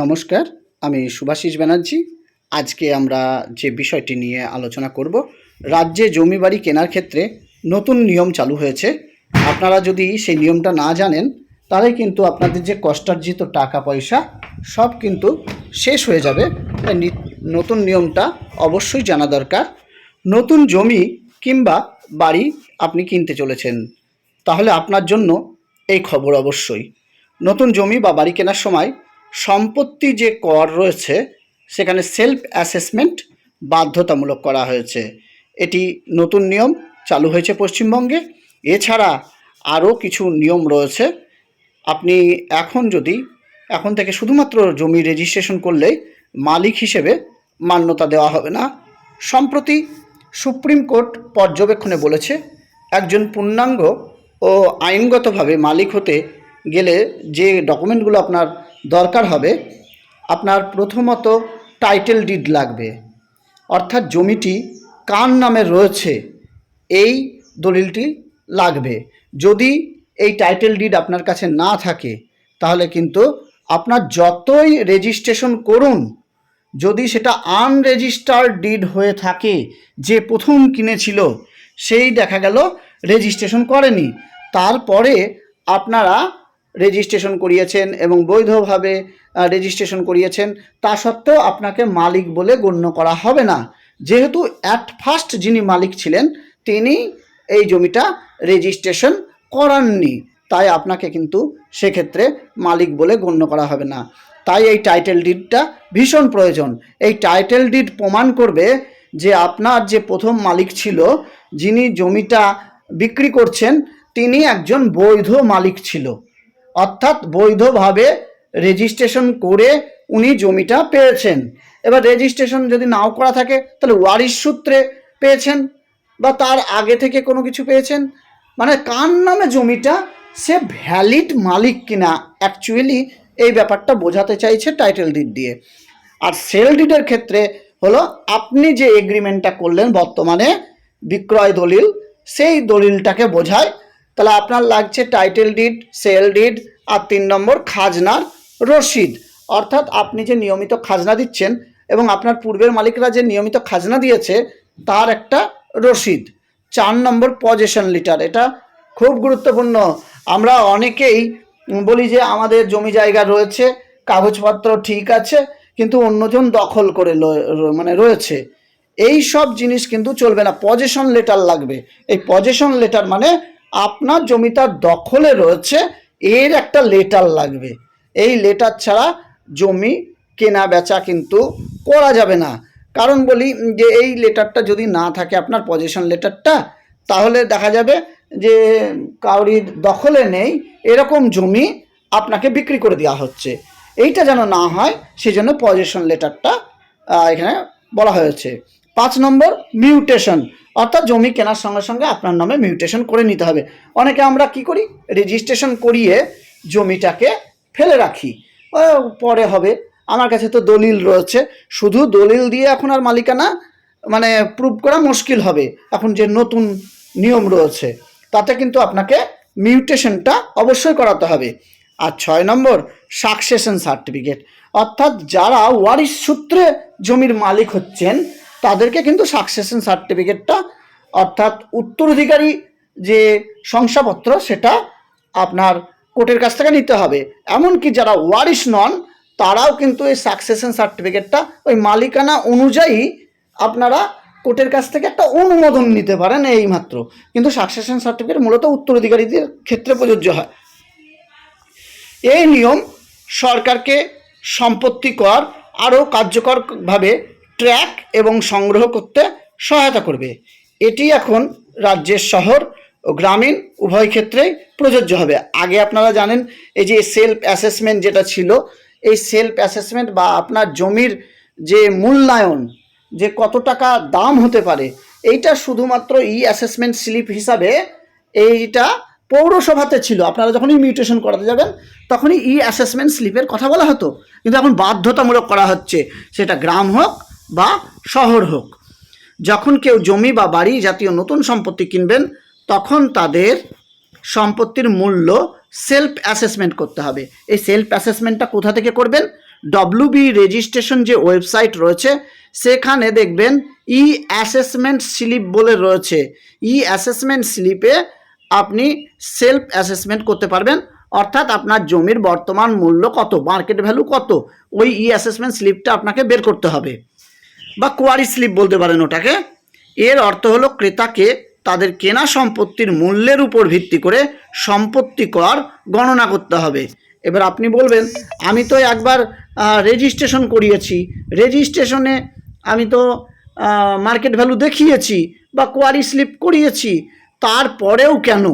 নমস্কার, আমি সুভাষিস ব্যানার্জি। আজকে আমরা যে বিষয়টি নিয়ে আলোচনা করব, রাজ্যে জমি বাড়ি কেনার ক্ষেত্রে নতুন নিয়ম চালু হয়েছে। আপনারা যদি সেই নিয়মটা না জানেন, তাহলে কিন্তু আপনাদের যে কষ্টার্জিত টাকা পয়সা, সব কিন্তু শেষ হয়ে যাবে। তাই নতুন নিয়মটা অবশ্যই জানা দরকার। নতুন জমি কিংবা বাড়ি আপনি কিনতে চলেছেন, তাহলে আপনার জন্য এই খবর অবশ্যই। নতুন জমি বা বাড়ি কেনার সময় সম্পত্তি যে কর রয়েছে, সেখানে সেলফ অ্যাসেসমেন্ট বাধ্যতামূলক করা হয়েছে। এটি নতুন নিয়ম চালু হয়েছে পশ্চিমবঙ্গে। এছাড়া আরও কিছু নিয়ম রয়েছে। আপনি এখন যদি, এখন থেকে শুধুমাত্র জমি রেজিস্ট্রেশন করলেই মালিক হিসেবে মান্যতা দেওয়া হবে না। সম্প্রতি সুপ্রিম কোর্ট পর্যবেক্ষণে বলেছে, একজন পূর্ণাঙ্গ ও আইনগতভাবে মালিক হতে গেলে যে ডকুমেন্টগুলো আপনার দরকার হবে, আপনার প্রথমত টাইটেল ডিড লাগবে। অর্থাৎ জমিটি কার নামে রয়েছে, এই দলিলটি লাগবে। যদি এই টাইটেল ডিড আপনার কাছে না থাকে, তাহলে কিন্তু আপনার যতই রেজিস্ট্রেশন করুন, যদি সেটা আনরেজিস্টার্ড ডিড হয়ে থাকে, যে প্রথম কিনেছিল, সেই দেখা গেল রেজিস্ট্রেশন করেনি। তারপরে আপনারা রেজিস্ট্রেশন করিয়েছেন এবং বৈধভাবে রেজিস্ট্রেশন করিয়েছেন, তা সত্ত্বেও আপনাকে মালিক বলে গণ্য করা হবে না। যেহেতু অ্যাট ফার্স্ট যিনি মালিক ছিলেন, তিনি এই জমিটা রেজিস্ট্রেশন করাননি। তাই আপনাকে কিন্তু সেক্ষেত্রে মালিক বলে গণ্য করা হবে না। তাই এই টাইটেল ডিডটা ভীষণ প্রয়োজন। এই টাইটেল ডিড প্রমাণ করবে যে আপনার যে প্রথম মালিক ছিল, যিনি জমিটা বিক্রি করছেন, তিনি একজন বৈধ মালিক ছিল। অর্থাৎ বৈধভাবে রেজিস্ট্রেশন করে উনি জমিটা পেয়েছেন। এবার রেজিস্ট্রেশন যদি নাও করা থাকে, তাহলে ওয়ারিশ সূত্রে পেয়েছেন বা তার আগে থেকে কোনো কিছু পেয়েছেন? মানে কার নামে জমিটা সে ভ্যালিড মালিক কিনা? অ্যাকচুয়ালি এই ব্যাপারটা বোঝাতে চাইছে টাইটেল ডিড দিয়ে। আর সেল ডিডের ক্ষেত্রে হলো আপনি যে এগ্রিমেন্টটা করলেন বর্তমানে বিক্রয় দলিল, সেই দলিলটাকে বোঝায় তাহলে আপনার লাগছে টাইটেল ডিড সেল ডিড আর তিন নম্বর খাজনার রসিদ। অর্থাৎ আপনি যে নিয়মিত খাজনা দিচ্ছেন এবং আপনার পূর্বের মালিকরা যে নিয়মিত খাজনা দিয়েছে, তার একটা রসিদ। চার নম্বর পজেশন লিটার এটা খুব গুরুত্বপূর্ণ। আমরা অনেকেই বলি যে আমাদের জমি জায়গা রয়েছে, কাগজপত্র ঠিক আছে, কিন্তু অন্যজন দখল করে মানে রয়েছে। এই সব জিনিস কিন্তু চলবে না। পজেশন লেটার লাগবে। এই পজেশন লেটার মানে আপনার জমিটা দখলে রয়েছে, এর একটা লেটার লাগবে। এই লেটার ছাড়া জমি কেনা বেচা কিন্তু করা যাবে না। কারণ বলি যে এই লেটারটা যদি না থাকে আপনার পজিশন লেটারটা তাহলে দেখা যাবে যে কাউরির দখলে নেই, এরকম জমি আপনাকে বিক্রি করে দেওয়া হচ্ছে। এইটা যেন না হয়, সেজন্য পজিশন লেটারটা এখানে বলা হয়েছে। পাঁচ নম্বর মিউটেশন অর্থাৎ জমি কেনার সঙ্গে সঙ্গে আপনার নামে মিউটেশন করে নিতে হবে। অনেকে আমরা কি করি? রেজিস্ট্রেশন করিয়ে জমিটাকে ফেলে রাখি। পরে হবে। আমার কাছে তো দলিল রয়েছে। শুধু দলিল দিয়ে এখন আর মালিকানা মানে প্রুভ করা মুশকিল হবে। এখন যে নতুন নিয়ম রয়েছে, তাতে কিন্তু আপনাকে মিউটেশনটা অবশ্যই করাতে হবে। আর ছয় নম্বর সাকসেশন সার্টিফিকেট অর্থাৎ যারা ওয়ারিশ সূত্রে জমির মালিক হচ্ছেন তাদেরকে কিন্তু সাকসেশন সার্টিফিকেটটা অর্থাৎ উত্তরাধিকারী যে শংসাপত্র, সেটা আপনার কোর্টের কাছ থেকে নিতে হবে। এমনকি যারা ওয়ারিশ নন, তারাও কিন্তু এই সাকসেশন সার্টিফিকেটটা ওই মালিকানা অনুযায়ী আপনারা কোর্টের কাছ থেকে একটা অনুমোদন নিতে পারেন এই মাত্র। কিন্তু সাকসেশন সার্টিফিকেট মূলত উত্তরাধিকারীদের ক্ষেত্রে প্রযোজ্য হয়। এই নিয়ম সরকারকে সম্পত্তি কর আরও কার্যকরভাবে ট্র্যাক এবং সংগ্রহ করতে সহায়তা করবে। এটি এখন রাজ্যের শহর ও গ্রামীণ উভয় ক্ষেত্রেই প্রযোজ্য হবে। আগে আপনারা জানেন, এই যে সেলফ অ্যাসেসমেন্ট যেটা ছিল, এই সেলফ অ্যাসেসমেন্ট বা আপনার জমির যে মূল্যায়ন, যে কত টাকা দাম হতে পারে, এইটা শুধুমাত্র ই অ্যাসেসমেন্ট স্লিপ হিসাবে এইটা পৌরসভাতে ছিল। আপনারা যখনই মিউটেশন করাতে যাবেন, তখনই ই অ্যাসেসমেন্ট স্লিপের কথা বলা হতো। কিন্তু এখন বাধ্যতামূলক করা হচ্ছে। সেটা গ্রাম হোক বা শহর হোক। যখন কেউ জমি বা বাড়ি জাতীয় নতুন সম্পত্তি কিনবেন, তখন তাদের সম্পত্তির মূল্য সেলফ অ্যাসেসমেন্ট করতে হবে। এই সেলফ অ্যাসেসমেন্টটা কোথা থেকে করবেন? ডব্লিউবি রেজিস্ট্রেশন যে ওয়েবসাইট রয়েছে, সেখানে দেখবেন ই অ্যাসেসমেন্ট স্লিপ বলে রয়েছে। ই অ্যাসেসমেন্ট স্লিপে আপনি সেলফ অ্যাসেসমেন্ট করতে পারবেন। অর্থাৎ আপনার জমির বর্তমান মূল্য কত মার্কেট ভ্যালু কত, ওই ই অ্যাসেসমেন্ট স্লিপটা আপনাকে বের করতে হবে। বা কোয়ারি স্লিপ বলতে পারেন ওটাকে। এর অর্থ হলো ক্রেতাকে তাদের কেনা সম্পত্তির মূল্যের উপর ভিত্তি করে সম্পত্তি কর গণনা করতে হবে। এবার আপনি বলবেন, আমি তো একবার রেজিস্ট্রেশন করিয়েছি। রেজিস্ট্রেশনে আমি তো মার্কেট ভ্যালু দেখিয়েছি বা কোয়ারি স্লিপ করিয়েছি, তারপরেও কেন?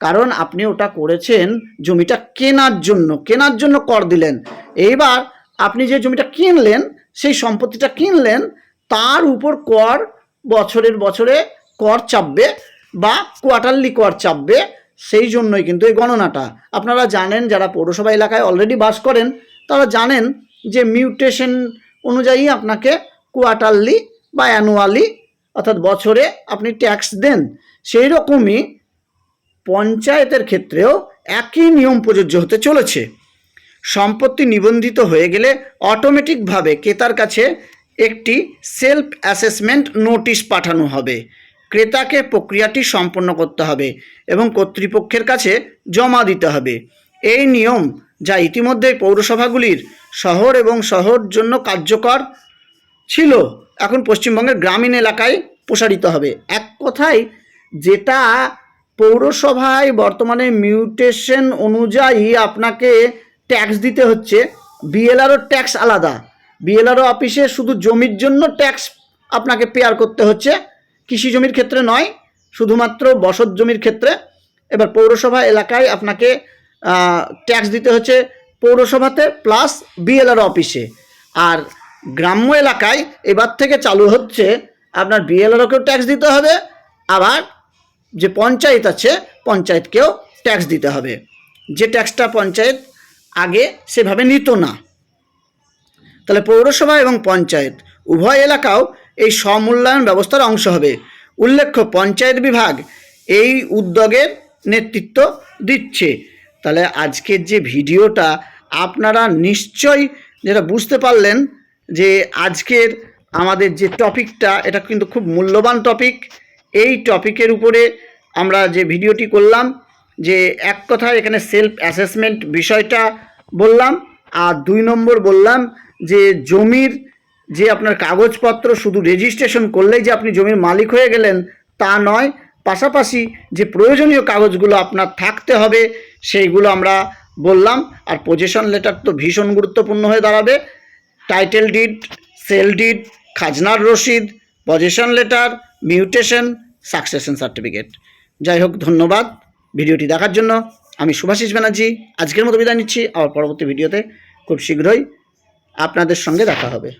কারণ আপনি ওটা করেছেন জমিটা কেনার জন্য কেনার জন্য কর দিলেন। এইবার আপনি যে জমিটা কিনলেন সেই সম্পত্তিটা কিনলেন, তার উপর কর বছরের বছরে কর চাপবে বা কোয়ার্টারলি কর চাপবে, সেই জন্যই কিন্তু এই গণনাটা। আপনারা জানেন, যারা পৌরসভা এলাকায় অলরেডি বাস করেন, তারা জানেন যে মিউটেশন অনুযায়ী আপনাকে কোয়ার্টারলি বা অ্যানুয়ালি অর্থাৎ বছরে আপনি ট্যাক্স দেন। সেই রকমই পঞ্চায়েতের ক্ষেত্রেও একই নিয়ম প্রযোজ্য হতে চলেছে। সম্পত্তি নিবন্ধিত হয়ে গেলে অটোমেটিকভাবে ক্রেতার কাছে একটি সেলফ অ্যাসেসমেন্ট নোটিশ পাঠানো হবে। ক্রেতাকে প্রক্রিয়াটি সম্পন্ন করতে হবে এবং কর্তৃপক্ষের কাছে জমা দিতে হবে। এই নিয়ম যা ইতিমধ্যে পৌরসভাগুলির শহর এবং শহর জন্য কার্যকর ছিল, এখন পশ্চিমবঙ্গের গ্রামীণ এলাকায় প্রসারিত হবে। এক কথায়, যেটা পৌরসভায় বর্তমানে মিউটেশন অনুযায়ী আপনাকে ট্যাক্স দিতে হচ্ছে। বিএলআরও ট্যাক্স আলাদা। বিএলআরও অফিসে শুধু জমির জন্য ট্যাক্স আপনাকে পেয়ার করতে হচ্ছে। কৃষি জমির ক্ষেত্রে নয়, শুধুমাত্র বসত জমির ক্ষেত্রে। এবার পৌরসভা এলাকায় আপনাকে ট্যাক্স দিতে হচ্ছে পৌরসভাতে প্লাস বিএলআর অফিসে আর গ্রাম্য এলাকায় এবার থেকে চালু হচ্ছে, আপনার বিএলআরওকেও ট্যাক্স দিতে হবে। আবার যে পঞ্চায়েত আছে, পঞ্চায়েতকেও ট্যাক্স দিতে হবে। যে ট্যাক্সটা পঞ্চায়েত আগে সেভাবে নিত না। তাহলে পৌরসভা এবং পঞ্চায়েত, উভয় এলাকাও এই সমূল্যায়ন ব্যবস্থার অংশ হবে। উল্লেখ্য, পঞ্চায়েত বিভাগ এই উদ্যোগের নেতৃত্ব দিচ্ছে। তাহলে আজকের যে ভিডিওটা, আপনারা নিশ্চয়ই যেটা বুঝতে পারলেন যে আজকের আমাদের যে টপিকটা, এটা কিন্তু খুব মূল্যবান টপিক। এই টপিকের উপরে আমরা যে ভিডিওটি করলাম যে এক কথায় এখানে সেলফ অ্যাসেসমেন্ট বিষয়টা বললাম, আর দুই নম্বর বললাম যে জমির যে আপনার কাগজপত্র শুধু রেজিস্ট্রেশন করলেই যে আপনি জমির মালিক হয়ে গেলেন তা নয়, পাশাপাশি যে প্রয়োজনীয় কাগজগুলো আপনার থাকতে হবে সেইগুলো আমরা বললাম, আর পজিশন লেটার তো ভীষণ গুরুত্বপূর্ণ হয়ে দাঁড়াবে। টাইটেল ডিড সেল ডিড খাজনার রসিদ position letter mutation succession certificate যাই হোক, ধন্যবাদ। ভিডিওটি দেখার জন্য আমি সুভাষিস ব্যানার্জি। আজকের মতো বিদায় নিচ্ছি। আবার পরবর্তী ভিডিওতে খুব শীঘ্রই আপনাদের সঙ্গে দেখা হবে।